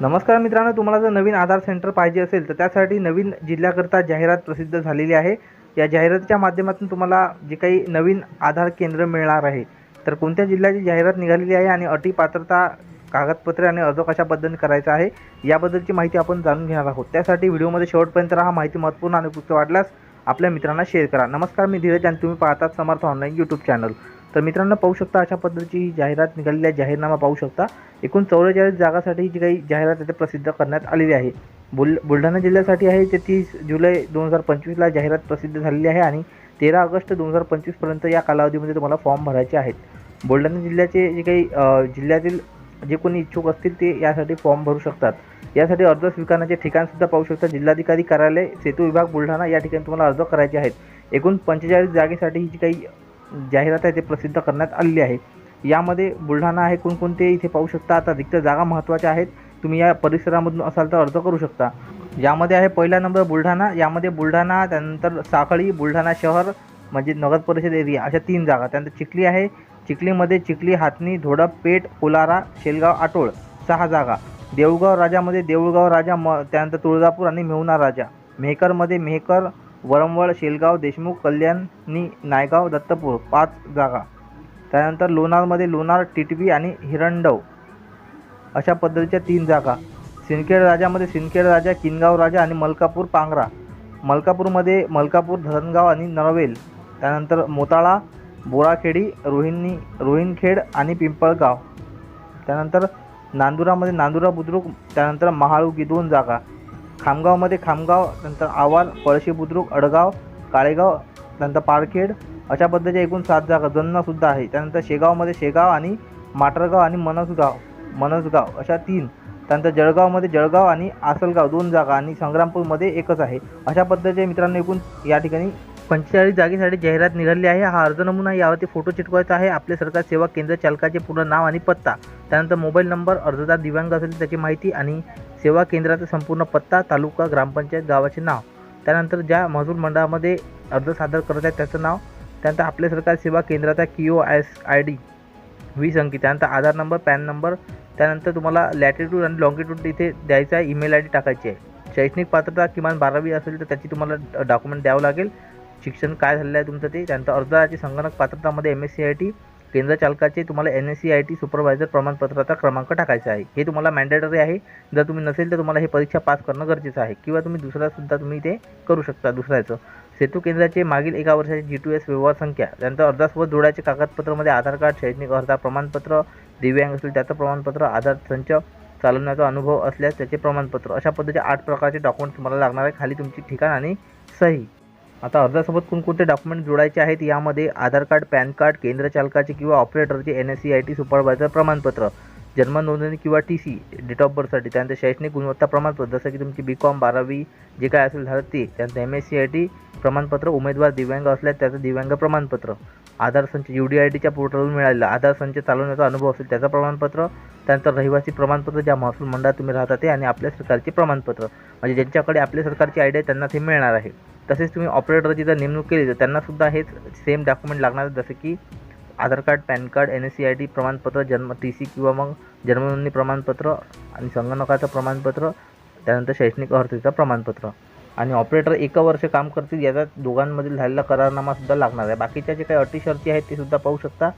नमस्कार मित्रांनो तुम्हाला जर नवीन आधार सेंटर पाहिजे असेल तर त्यासाठी नवीन जिल्ह्याकरता जाहिरात प्रसिद्ध झालेली आहे. या जाहिरातीच्या माध्यमातून तुम्हाला जे काही नवीन आधार केंद्र मिळणार आहे तर कोणत्या जिल्ह्याची जाहिरात निघालेली आहे आणि अटी पात्रता कागदपत्रे आणि अर्ज कशा पद्धतीने करायचा आहे याबद्दलची माहिती आपण जाणून घेणार आहोत. त्यासाठी व्हिडिओमध्ये शेवटपर्यंत राहा माहिती महत्त्वपूर्ण आणि उपयुक्त वाटल्यास आपल्या मित्रांना शेअर करा. नमस्कार मी धीरज आणि तुम्ही पाहतात समर्थ ऑनलाईन यूट्यूब चॅनल तर मित्रांनो पाहू शकता अशा पद्धतीची ही जाहिरात निघालेली आहे. जाहीरनामा पाहू शकता. एकूण चौवेचाळीस जागासाठी जी काही जाहिरात आहे ते प्रसिद्ध करण्यात आलेली आहे. बुल बुलढाणा जिल्ह्यासाठी आहे ते तीस जुलै दोन हजार पंचवीसला जाहिरात प्रसिद्ध झालेली आहे आणि तेरा ऑगस्ट दोन हजार पंचवीसपर्यंत या कालावधीमध्ये तुम्हाला फॉर्म भरायचे आहेत. बुलढाणा जिल्ह्याचे जे काही जिल्ह्यातील जे कोणी इच्छुक असतील ते यासाठी फॉर्म भरू शकतात. यासाठी अर्ज स्वीकारण्याचे ठिकाणसुद्धा पाहू शकता. जिल्हाधिकारी कार्यालय सेतू विभाग बुलढाणा या ठिकाणी तुम्हाला अर्ज करायचे आहेत. एकूण पंचेचाळीस जागेसाठी ही जी काही जाहिरात आहे ते प्रसिद्ध करण्यात आलेली आहे. यामध्ये बुलढाणा आहे कोणकोणते इथे पाहू शकता. आता रिक्त जागा महत्त्वाच्या आहेत. तुम्ही या परिसरामधून असाल तर अर्ज करू शकता. यामध्ये आहे पहिला नंबर बुलढाणा. यामध्ये बुलढाणा त्यानंतर साखळी बुलढाणा शहर म्हणजे नगर परिषद एरिया अशा तीन जागा. त्यानंतर चिखली आहे चिखलीमध्ये चिखली हातनी धोडप पेठ कोलारा शेलगाव आटोळ सहा जागा. देऊळगाव राजामध्ये देऊळगाव राजा म त्यानंतर तुळजापूर आणि मेहुणा राजा. मेहकरमध्ये मेहकर वरमवळ शेलगाव देशमुख कल्याणी नायगाव दत्तपूर पाच जागा. त्यानंतर लोणारमध्ये लोणार टिटवी आणि हिरंडव अशा पद्धतीच्या तीन जागा. सिंदखेड राजामध्ये सिंदखेड राजा किनगाव राजा आणि मलकापूर पांगरा. मलकापूरमध्ये मलकापूर धरणगाव आणि नरवेल. त्यानंतर मोताळा बोराखेडी रोहिणी रोहिणखेड आणि पिंपळगाव. त्यानंतर नांदुरामध्ये नांदुरा बुद्रुक त्यानंतर महाळुगी दोन जागा. खामगावमध्ये खामगाव नंतर आवाल पळशी बुद्रुक अडगाव काळेगाव त्यानंतर पारखेड अशा पद्धतीच्या एकूण सात जागा जन्नासुद्धा आहे. त्यानंतर शेगावमध्ये शेगाव आणि माटरगाव आणि मनसगाव मनसगाव अशा तीन. त्यानंतर जळगावमध्ये जळगाव आणि आसलगाव दोन जागा आणि संग्रामपूरमध्ये एकच आहे. अशा पद्धतीचे मित्रांनो एकूण या ठिकाणी पंचेचाळीस जागेसाठी जाहिरात निघाली आहे. हा अर्ज नमुना यावरती फोटो चिटकवायचा आहे. आपले सरकार सेवा केंद्र चालकाचे पूर्ण नाव आणि पत्ता त्यानंतर मोबाईल नंबर अर्जदार दिव्यांग असेल त्याची माहिती आणि सेवा केंद्राचा संपूर्ण पत्ता तालुका ग्रामपंचायत गावाचे नाव. त्यानंतर ज्या महसूल मंडळामध्ये अर्ज सादर करत आहेत त्याचं नाव त्यानंतर आपले सरकार सेवा केंद्राचा ओ एस आय डी वीस अंकी त्यानंतर आधार नंबर पॅन नंबर त्यानंतर तुम्हाला लॅटिट्यूड आणि लॉंगिट्यूड इथे द्यायचा आहे. ईमेल आय डी टाकायची आहे. शैक्षणिक पात्रता किमान बारावी असेल तर त्याची तुम्हाला डॉक्युमेंट द्यावं लागेल. शिक्षण काय झालेलं आहे तुमचं ते? त्यानंतर अर्जाची संगणक पात्रतामध्ये M S C I T केंद्र चालकाचे तुम्हाला N S C I T supervisor प्रमाणपत्राचा क्रमांक टाकायचा आहे. हे तुम्हाला मॅन्डेटरी आहे. जर तुम्ही नसेल तर तुम्हाला हे परीक्षा पास करणं गरजेचं आहे. किंवा तुम्ही दुसरासुद्धा तुम्ही ते करू शकता दुसऱ्याचं. सेतू केंद्राचे मागील एका वर्षाची जी टू एस व्यवहार संख्या त्यानंतर अर्जासोबत जोडायचे कागदपत्रामध्ये आधार कार्ड शैक्षणिक अर्धा प्रमाणपत्र दिव्यांग असेल त्याचं प्रमाणपत्र आधार संच चालवण्याचा अनुभव असल्यास त्याचे प्रमाणपत्र. अशा पद्धतीचे आठ प्रकारचे डॉक्युमेंट तुम्हाला लागणार आहे. खाली तुमची ठिकाण आणि सही. आता अर्जासोबत कोणकोणते डॉक्युमेंट जोडायचे आहेत यामध्ये आधार कार्ड पॅन कार्ड केंद्र चालकाचे किंवा ऑपरेटरचे N S C I T supervisor प्रमाणपत्र जन्म नोंदणी किंवा टी सी डेट ऑफ बर्थसाठी त्यानंतर शैक्षणिक गुणवत्ता प्रमाणपत्र जसं की तुमची बी कॉम बारावी जे काय असेल झालं ते त्यानंतर M S C I T प्रमाणपत्र उमेदवार दिव्यांग असल्यास त्याचं दिव्यांग प्रमाणपत्र आधार संच यू डी आय टीच्या पोर्टलवरून मिळालेलं आधार संच चालवण्याचा अनुभव असेल त्याचं प्रमाणपत्र त्यानंतर रहिवासी प्रमाणपत्र ज्या महसूल मंडळात तुम्ही राहता ते आणि आपल्या सरकारचे प्रमाणपत्र म्हणजे ज्यांच्याकडे आपल्या सरकारची आय डी आहे त्यांना ते मिळणार आहे. तसेच तुम्ही ऑपरेटरची जर नेमणूक केली तर त्यांनासुद्धा हेच सेम डॉक्युमेंट लागणार जसं की Aadhaar card PAN card N S C I T प्रमाणपत्र जन्म टी सी किंवा मग जन्मनोंदणी प्रमाणपत्र आणि संगणकाचं प्रमाणपत्र त्यानंतर शैक्षणिक अर्हतेचं प्रमाणपत्र. आणि ऑपरेटर एका वर्ष काम करतील याचा दोघांमधील झालेला करारनामासुद्धा लागणार आहे. बाकीच्या जे काही अटी शर्ती आहेत ते सुद्धा पाहू शकता.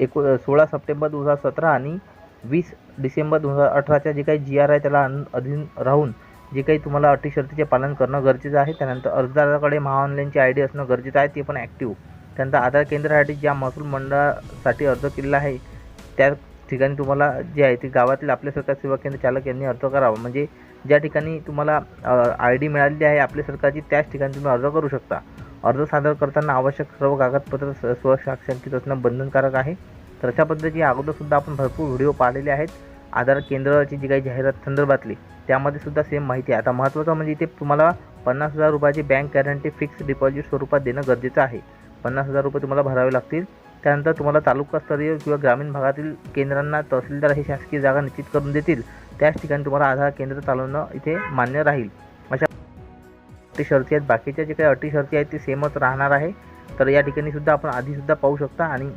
एकू सोळा सप्टेंबर दोन हजार सतरा आणि वीस डिसेंबर दोन हजार अठराच्या जे काही जी आर आहे त्याला अधीन राहून जे काही तुम्हाला अटी शर्तीचे पालन करणं गरजेचं आहे त्यानंतर अर्जदाराकडे महाऑनलाईनची आय डी असणं गरजेचं आहे ते पण ॲक्टिव्ह त्यानंतर आधार केंद्रासाठी ज्या महसूल मंडळासाठी अर्ज केलेला आहे त्या ठिकाणी तुम्हाला जे आहे ते गावातील आपले सरकार सेवा केंद्र चालक यांनी अर्ज करावा. म्हणजे ज्या ठिकाणी तुम्हाला आय डी मिळालेली आहे आपल्या सरकारची त्याच ठिकाणी तुम्ही अर्ज करू शकता. अर्ज सादर करताना आवश्यक सर्व कागदपत्र स्वसाक्षांकित असणं बंधनकारक आहे. तर अशा पद्धतीची अगोदरसुद्धा आपण भरपूर व्हिडिओ पाहिलेले आहेत. आधार केंद्राची जी काही जाहिरात संदर्भातली त्यामध्ये सुद्धा सेम माहिती आहे. आता महत्त्वाचं म्हणजे इथे तुम्हाला पन्नास हजार रुपयाची बँक गॅरंटी फिक्स डिपॉझिट स्वरूपात देणं गरजेचं आहे. पन्नास हजार रुपये तुम्हाला भरावे लागतील. त्यानंतर तुम्हाला तालुकास्तरीय किंवा ग्रामीण भागातील केंद्रांना तहसीलदार हे शासकीय जागा निश्चित करून देतील. त्याच ठिकाणी तुम्हाला आधार केंद्र चालवणं इथे मान्य राहील. अशा अटी शर्ती आहेत. बाकीच्या जे काही अटी शर्ती आहेत ते सेमच राहणार आहे. तर या ठिकाणी सुद्धा आपण आधीसुद्धा पाहू शकता आणि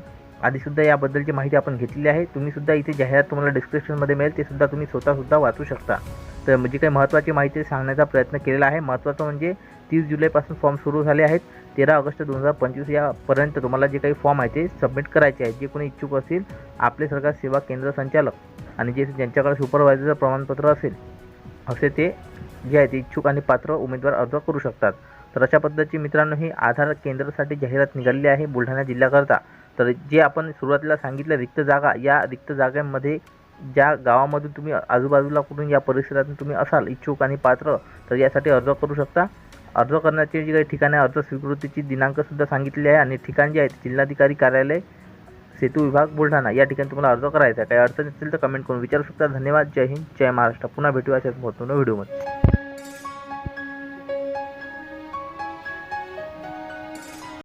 आधीसुद्धा याबद्दलची माहिती आपण घेतलेली आहे. तुम्हीसुद्धा इथे जाहिरात तुम्हाला डिस्क्रिप्शनमध्ये मिळेल ते सुद्धा तुम्ही स्वतःसुद्धा वाचू शकता. तर जी काही महत्त्वाची माहिती सांगण्याचा प्रयत्न केलेला आहे. महत्त्वाचं म्हणजे तीस जुलैपासून फॉर्म सुरू झाले आहेत. तेरा ऑगस्ट दोन हजार पंचवीस यापर्यंत तुम्हाला जे काही फॉर्म आहे ते सबमिट करायचे आहेत. जे कोणी इच्छुक असतील आपले सरकार सेवा केंद्र संचालक आणि जे ज्यांच्याकडे सुपरवायझरचं प्रमाणपत्र असेल असे ते जे आहे ते इच्छुक आणि पात्र उमेदवार अर्ज करू शकतात. तर अशा पद्धतीची मित्रांनो ही आधार केंद्रासाठी जाहिरात निघालेली आहे बुलढाणा जिल्ह्याकरता. तर जे आपण सुरुवातीला सांगितलं रिक्त जागा या रिक्त जागांमध्ये ज्या गावामधून तुम्ही आजूबाजूला कुठून या परिसरातून तुम्ही असाल इच्छुक आणि पात्र तर यासाठी अर्ज करू शकता. अर्ज करण्याची जी काही ठिकाणे अर्ज स्वीकृतीची दिनांकसुद्धा सांगितलेली आहे आणि ठिकाण जे आहे जिल्हाधिकारी कार्यालय सेतू विभाग बुलढाणा या ठिकाणी तुम्हाला अर्ज करायचा आहे. काही अडचण असेल तर कमेंट करून विचारू शकता. धन्यवाद. जय हिंद. जय महाराष्ट्र. पुन्हा भेटू अशाच महत्त्वपूर्ण व्हिडिओमध्ये.